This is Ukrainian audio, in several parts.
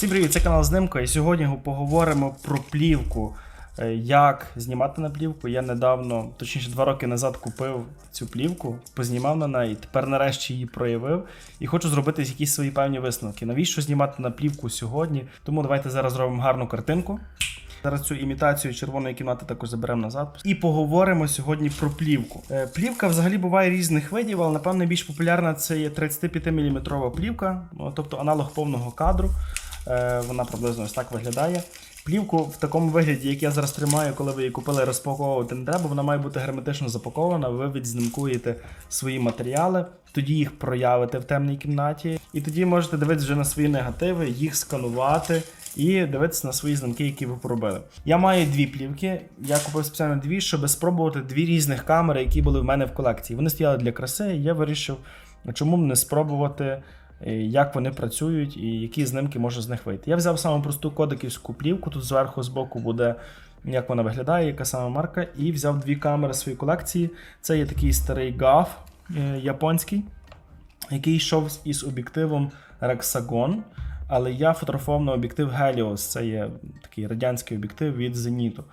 Всім привіт, це канал Знимко, і сьогодні поговоримо про плівку. Е, Як знімати на плівку. Я недавно, точніше, два роки назад купив цю плівку, познімав на неї, тепер нарешті її проявив і хочу зробити якісь свої певні висновки. Навіщо знімати на плівку сьогодні? Тому давайте зараз зробимо гарну картинку. Зараз цю імітацію червоної кімнати також заберемо назад. І поговоримо сьогодні про плівку. Е, Плівка взагалі буває різних видів, але напевно більш популярна це є 35 мм плівка, ну, тобто аналог повного кадру. Е, Вона приблизно ось так виглядає. Плівку в такому вигляді, як я зараз тримаю, коли ви її купили, розпаковувати не треба. Вона має бути герметично запакована. Ви відзнимкуєте свої матеріали, тоді їх проявите в темній кімнаті, і тоді можете дивитися вже на свої негативи, їх сканувати і дивитися на свої знімки, які ви поробили. Я маю дві плівки. Я купив спеціально дві, щоб спробувати дві різних камери, які були в мене в колекції. Вони стояли для краси, і я вирішив, чому б не спробувати. Е, Як вони працюють і які знимки можна з них вийти. Я взяв саму просту кодеківську плівку. Тут зверху збоку буде як вона виглядає, яка сама марка, і взяв дві камери своєї колекції. Це є такий старий GAF е, японський, який йшов із об'єктивом Rexagon. Але я фотографував на об'єктив Helios, це є такий радянський об'єктив від Зеніту,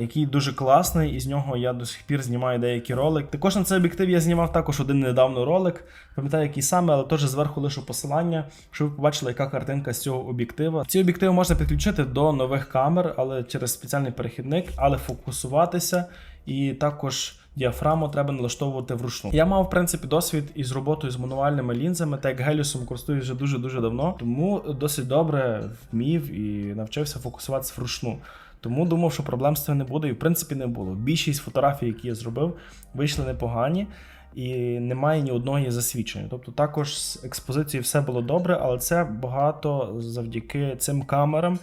який дуже класний, і з нього я до сих пір знімаю деякі ролики. Також на цей об'єктив я знімав також один недавно ролик. Пам'ятаю, який саме, але теж зверху лишу посилання, щоб ви побачили, яка картинка з цього об'єктива. Ці об'єктиви можна підключити до нових камер, але через спеціальний перехідник, але фокусуватися і також. Діафраму треба налаштовувати вручну. Я мав в принципі досвід із роботою з мануальними лінзами, так як геліусом користуюсь вже дуже дуже давно, тому досить добре вмів і навчився фокусуватися вручну. Тому думав, що проблем з цим не буде, і в принципі не було. Більшість фотографій, які я зробив, вийшли непогані. І немає ні одного є засвідчення. Тобто також з експозицією все було добре, але це багато завдяки цим камерам,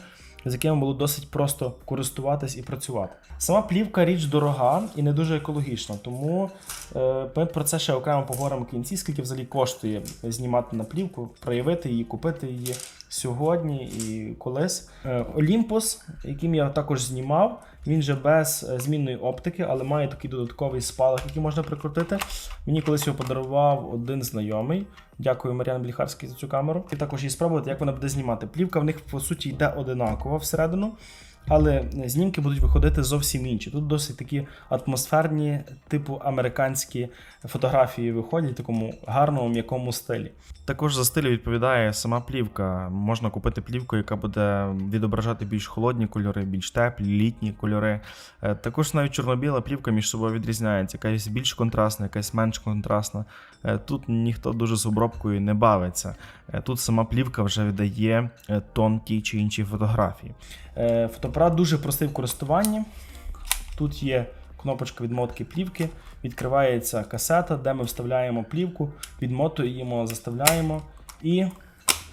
з якими було досить просто користуватись і працювати. Сама плівка річ дорога і не дуже екологічна, тому е, ми про це ще окремо поговоримо в кінці, скільки взагалі коштує знімати на плівку, проявити її, купити її сьогодні і колись. Олімпос, Olympus, яким я також знімав, він же без е, змінної оптики, але має такий додатковий спалах, який можна прикрутити. Мені колись його подарував один знайомий. Дякую Мар'ян Бліхарський за цю камеру. І також її спробувати, як вона буде знімати. Плівка в них по суті йде одинакова всередину. Але знімки будуть виходити зовсім інші. Тут досить такі атмосферні, типу американські фотографії виходять в такому гарному м'якому стилі. Також за стилю відповідає сама плівка. Можна купити плівку, яка буде відображати більш холодні кольори, більш теплі, літні кольори. Е, Також навіть чорно-біла плівка між собою відрізняється. Якась більш контрастна, якась менш контрастна. Е, Тут ніхто дуже з обробкою не бавиться. Е, Тут сама плівка вже видає е, тон тій чи іншій фотографії. Е, Фотоапарат дуже простий в користуванні. Тут є кнопочка відмотки плівки, відкривається касета, де ми вставляємо плівку, відмотуємо, заставляємо і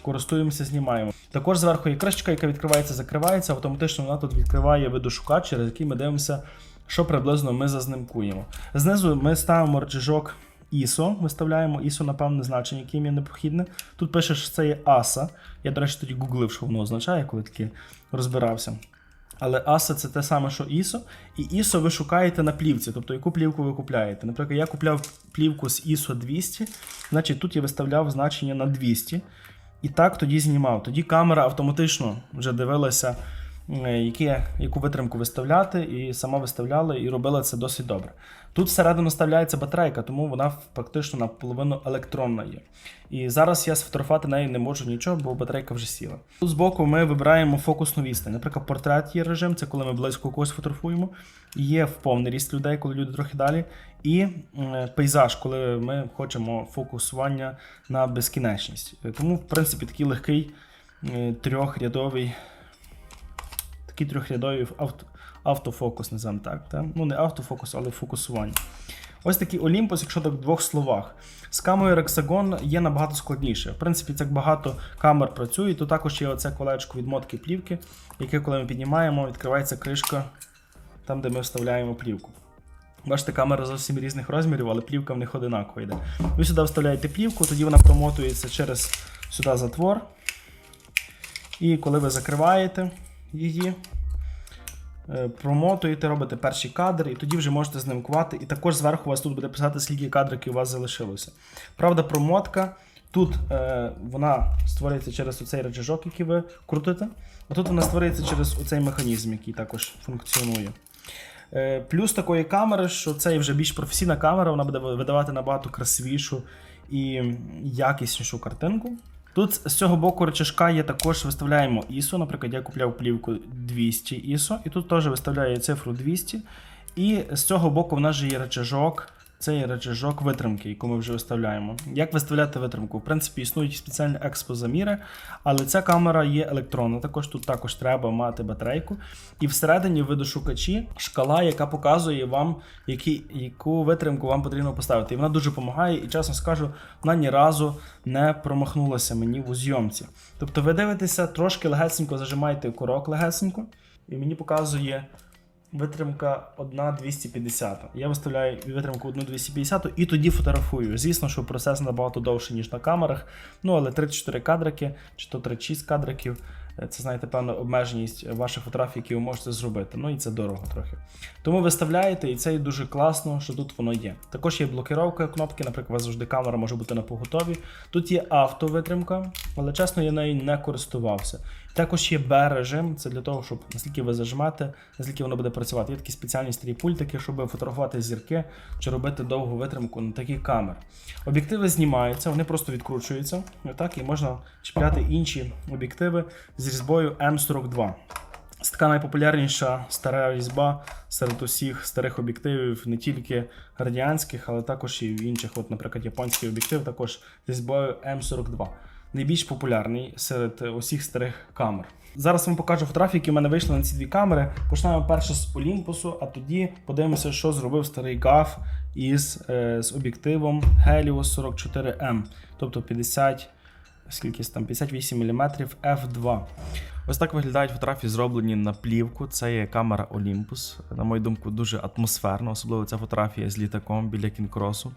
користуємося, знімаємо. Також зверху є кришечка, яка відкривається, закривається. Автоматично вона тут відкриває видошукач, через який ми дивимося, що приблизно ми зазнимкуємо. Знизу ми ставимо рычажок ISO, виставляємо ISO, напевне, значення, яке є необхідне. Тут пише, що це є ASA. Я, до речі, тоді гуглив, що воно означає, коли таки розбирався. Але ASA це те саме, що ISO, і ISO ви шукаєте на плівці, тобто яку плівку ви купляєте. Наприклад, я купляв плівку з ISO 200, значить тут я виставляв значення на 200. І так тоді знімав. Тоді камера автоматично вже дивилася, е, яке, яку витримку виставляти, і сама виставляла і робила це досить добре. Тут всередину вставляється батарейка, тому вона практично наполовину електронна є. І зараз я сфотографувати нею не можу нічого, бо батарейка вже сіла. Тут збоку ми вибираємо фокусну відстань. Наприклад, портрет є режим, це коли ми близько когось фотографуємо. Є в повний ріст людей, коли люди трохи далі. І пейзаж, коли ми хочемо фокусування на безкінечність. Е, Тому, в принципі, такий легкий е, трьохрядовий такий трьохрядовий авто, автофокус, називаємо так. Та? Ну, не автофокус, але фокусування. Ось такий Olympus, якщо так в двох словах. З камерою Rexagon є набагато складніше. В принципі, так багато камер працює. Тут також є оце колечко відмотки плівки, яке, коли ми піднімаємо, відкривається кришка там, де ми вставляємо плівку. Бачите, камера зовсім різних розмірів, але плівка в них одинакова йде. Ви сюди вставляєте плівку, тоді вона промотується через сюди затвор. І коли ви закриваєте її, е, промотуєте, робите перший кадр, і тоді вже можете знімкувати. І також зверху у вас тут буде писати, скільки кадриків у вас залишилося. Правда, промотка Тут е, вона створюється через оцей рычажок, який ви крутите, а тут вона створюється через оцей механізм, який також функціонує. Е, Плюс такої камери, що це вже більш професійна камера, вона буде видавати набагато красивішу і якіснішу картинку. Тут з цього боку речашка є також виставляємо ISO. Наприклад, я купляв плівку 200 ISO, і тут теж виставляю цифру 200. І з цього боку в нас же є рычажок. Це є витримки, яку ми вже виставляємо. Як виставляти витримку? В принципі, існують спеціальні експозаміри, але ця камера є електронна. Також тут також треба мати батарейку. І всередині видошукачі шкала, яка показує вам, які, яку витримку вам потрібно поставити. І вона дуже допомагає, і чесно скажу, вона ні разу не промахнулася мені у зйомці. Тобто ви дивитеся, трошки легесенько зажимаєте курок легесенько, і мені показує Витримка 1,250. Я виставляю витримку 1,250 і тоді фотографую. Звісно, що процес набагато довший, ніж на камерах. Ну, але 34 кадрики, чи то 36 кадриків. е, Це, знаєте, певна обмеженість ваших фотографій, які ви можете зробити. Ну і це дорого трохи. Тому виставляєте, і це дуже класно, що тут воно є. Також є блокировка кнопки, наприклад, у вас завжди камера може бути на поготові. Тут є автовитримка, але чесно, я нею не користувався. Також є Б-режим, це для того, щоб наскільки ви зажмете, наскільки воно буде працювати. Є такі спеціальні старі пультики, щоб фотографувати зірки чи робити довгу витримку на такі камери. Об'єктиви знімаються, вони просто відкручуються. Отак, і можна чіпляти інші об'єктиви з різьбою М42. Це така найпопулярніша стара різьба серед усіх старих об'єктивів, не тільки радянських, але також і в інших. От, наприклад, японський об'єктив також з різьбою М42 найбільш популярний серед усіх старих камер. Зараз вам покажу фотографії, які в мене вийшли на ці дві камери. Почнемо перше з Олімпусу, а тоді подивимося, що зробив старий GAF із е, з об'єктивом Helios 44M, тобто 50, скільки там 58 мм f2. Ось так виглядають фотографії, зроблені на плівку. Це є камера Olympus. На мою думку, дуже атмосферно, особливо ця фотографія з літаком біля кінкросу.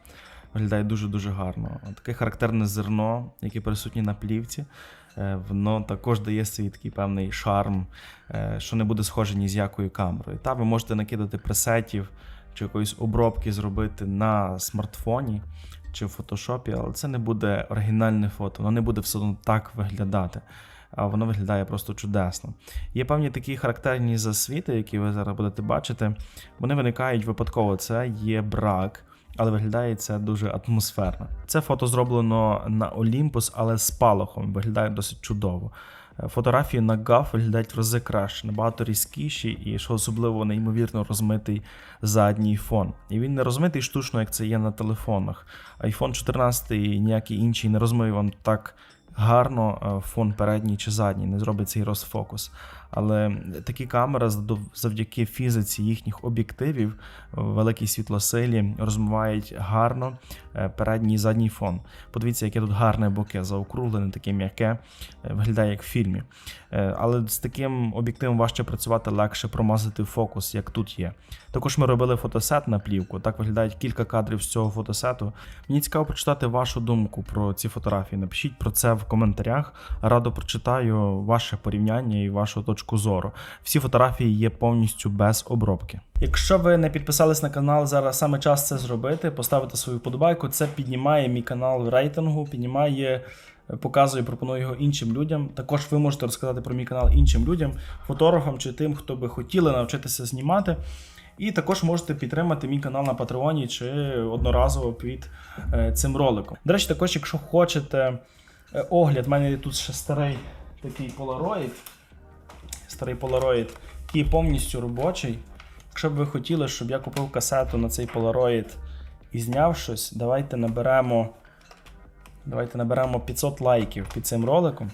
Виглядає дуже-дуже гарно. Таке характерне зерно, яке присутнє на плівці. е, Воно також дає свій такий певний шарм, е, що не буде схоже ні з якою камерою. Та ви можете накидати пресетів чи якоїсь обробки зробити на смартфоні чи в фотошопі, але це не буде оригінальне фото, воно не буде все одно так виглядати. А воно виглядає просто чудесно. Є певні такі характерні засвіти, які ви зараз будете бачити. Вони виникають випадково. Це є брак, але виглядає це дуже атмосферно. Це фото зроблено на Olympus, але з палахом. Виглядає досить чудово. Е, Фотографії на GAF виглядають в рази краще, набагато різкіші, і що особливо неймовірно розмитий задній фон. І він не розмитий штучно, як це є на телефонах. iPhone 14 і ніякий інший не розмиє вам так гарно е, фон передній чи задній, не зробить цей розфокус. Але такі камери завдяки фізиці їхніх об'єктивів, е, великій світлосилі, розмивають гарно е, передній і задній фон. Подивіться, яке тут гарне боке, заокруглене, таке м'яке, е, виглядає як в фільмі. Але з таким об'єктивом важче працювати, легше промазати фокус, як тут є. Також ми робили фотосет на плівку. Так виглядають кілька кадрів з цього фотосету. Мені цікаво почитати вашу думку про ці фотографії. Напишіть про це в коментарях. Радо прочитаю ваше порівняння і вашу точку зору. Всі фотографії є повністю без обробки. Якщо ви не підписались на канал, зараз саме час це зробити, поставити свою подобайку. Це піднімає мій канал в рейтингу, піднімає, е, показує, пропонує його іншим людям. Також ви можете розказати про мій канал іншим людям, фотографам чи тим, хто би хотіли навчитися знімати. І також можете підтримати мій канал на Патреоні чи одноразово під е, цим роликом. До речі, також, якщо хочете е, огляд, в мене тут ще старий такий полароїд. Старий полароїд, який повністю робочий. Якщо б ви хотіли, щоб я купив касету на цей Polaroid і зняв щось, давайте наберемо. Давайте наберемо 500 лайків під цим роликом.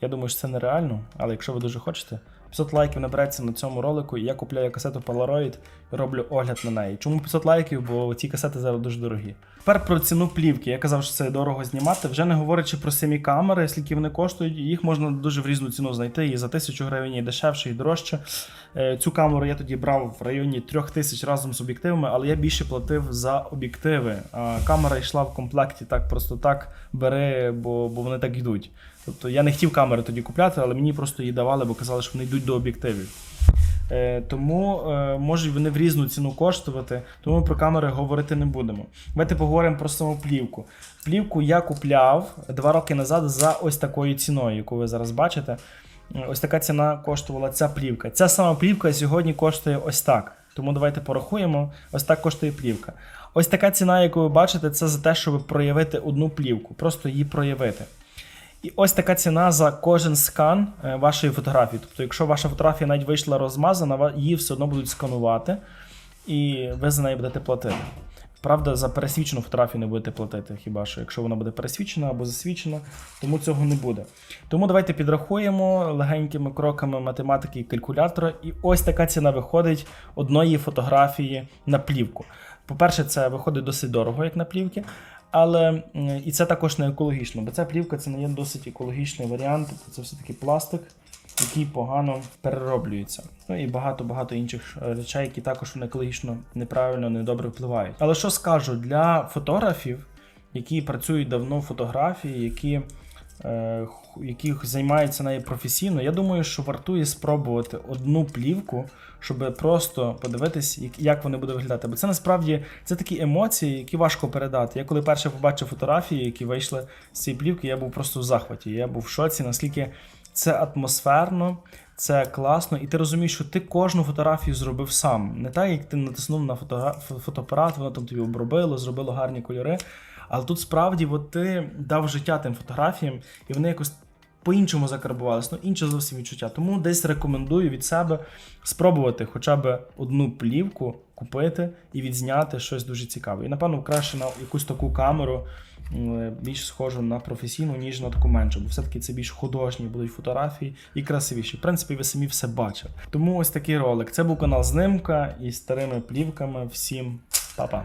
Я думаю, що це нереально, але якщо ви дуже хочете, 500 лайків набереться на цьому ролику, і я купляю касету Polaroid і роблю огляд на неї. Чому 500 лайків? Бо ці касети зараз дуже дорогі. Тепер про ціну плівки. Я казав, що це дорого знімати. Вже не говорячи про самі камери, скільки вони коштують, їх можна дуже в різну ціну знайти. І за 1000 гривень і дешевше, і дорожче. Е, Цю камеру я тоді брав в районі 3000 разом з об'єктивами, але я більше платив за об'єктиви. А камера йшла в комплекті так просто так, бери, бо, бо вони так йдуть. Тобто я не хотів камери тоді купляти, але мені просто її давали, бо казали, що вони йдуть до об'єктивів. Е, тому е, можуть вони в різну ціну коштувати, тому ми про камери говорити не будемо. Давайте поговоримо про саму плівку. Плівку я купляв два роки назад за ось такою ціною, яку ви зараз бачите. Ось така ціна коштувала ця плівка. Ця сама плівка сьогодні коштує ось так. Тому давайте порахуємо. Ось так коштує плівка. Ось така ціна, яку ви бачите, це за те, щоб проявити одну плівку, просто її проявити. І ось така ціна за кожен скан е, вашої фотографії. Тобто, якщо ваша фотографія навіть вийшла розмазана, її все одно будуть сканувати, і ви за неї будете платити. Правда, за пересвічену фотографію не будете платити, хіба що, якщо вона буде пересвічена або засвічена, тому цього не буде. Тому давайте підрахуємо легенькими кроками математики і калькулятора. І ось така ціна виходить одної фотографії на плівку. По-перше, це виходить досить дорого, як на плівки. Але і це також не екологічно, бо ця плівка це не є досить екологічний варіант, тобто це все-таки пластик, який погано перероблюється. Ну і багато-багато інших е, речей, які також не екологічно неправильно, недобре впливають. Але що скажу для фотографів, які працюють давно в фотографії, які, яких займаються нею професійно, я думаю, що вартує спробувати одну плівку, щоб просто подивитись, як, вони будуть виглядати. Бо це насправді це такі емоції, які важко передати. Я коли перше побачив фотографії, які вийшли з цієї плівки, я був просто в захваті. Я був в шоці, наскільки це атмосферно, це класно, і ти розумієш, що ти кожну фотографію зробив сам. Не так, як ти натиснув на фотогра... фотоапарат, воно там тобі обробило, зробило гарні кольори. Але тут справді от ти дав життя тим фотографіям, і вони якось по-іншому закарбувалися, ну інше зовсім відчуття. Тому десь рекомендую від себе спробувати хоча б одну плівку купити і відзняти щось дуже цікаве. І напевно краще на якусь таку камеру більш схожу на професійну, ніж на таку меншу, бо все-таки це більш художні будуть фотографії і красивіші. В принципі, ви самі все бачили. Тому ось такий ролик. Це був канал Знимка із старими плівками. Всім па-па.